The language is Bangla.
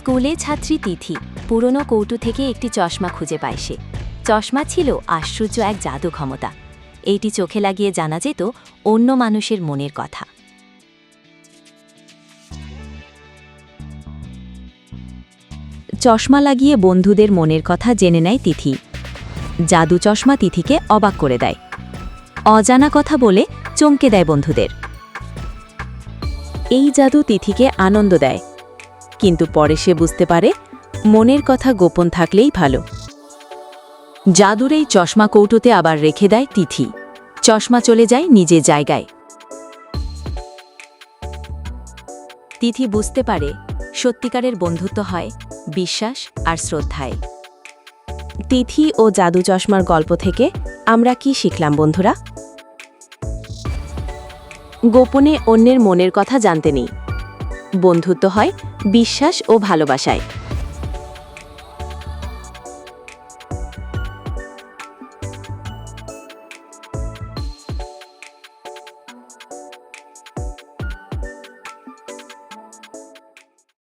স্কুলে ছাত্রী তিথি পুরনো কৌটু থেকে একটি চশমা খুঁজে পায় সে। চশমা ছিল আশ্চর্য এক জাদু ক্ষমতা। এইটি চোখে লাগিয়ে জানা যেত অন্য মানুষের মনের কথা। চশমা লাগিয়ে বন্ধুদের মনের কথা জেনে নেয় তিথি। জাদু চশমা তিথিকে অবাক করে দেয়। অজানা কথা বলে চমকে দেয় বন্ধুদের। এই জাদু তিথিকে আনন্দ দেয়। কিন্তু পরে সে বুঝতে পারে মনের কথা গোপন থাকলেই ভালো। জাদুর এই চশমা কৌটোতে আবার রেখে দেয় তিথি। চশমা চলে যায় নিজের জায়গায়। তিথি বুঝতে পারে সত্যিকারের বন্ধুত্ব হয় বিশ্বাস আর শ্রদ্ধায়। তিথি ও জাদু চশমার গল্প থেকে আমরা কি শিখলাম বন্ধুরা? গোপনে অন্যের মনের কথা জানতে নেই। বন্ধুত্ব হয় বিশ্বাস ও ভালোবাসায়।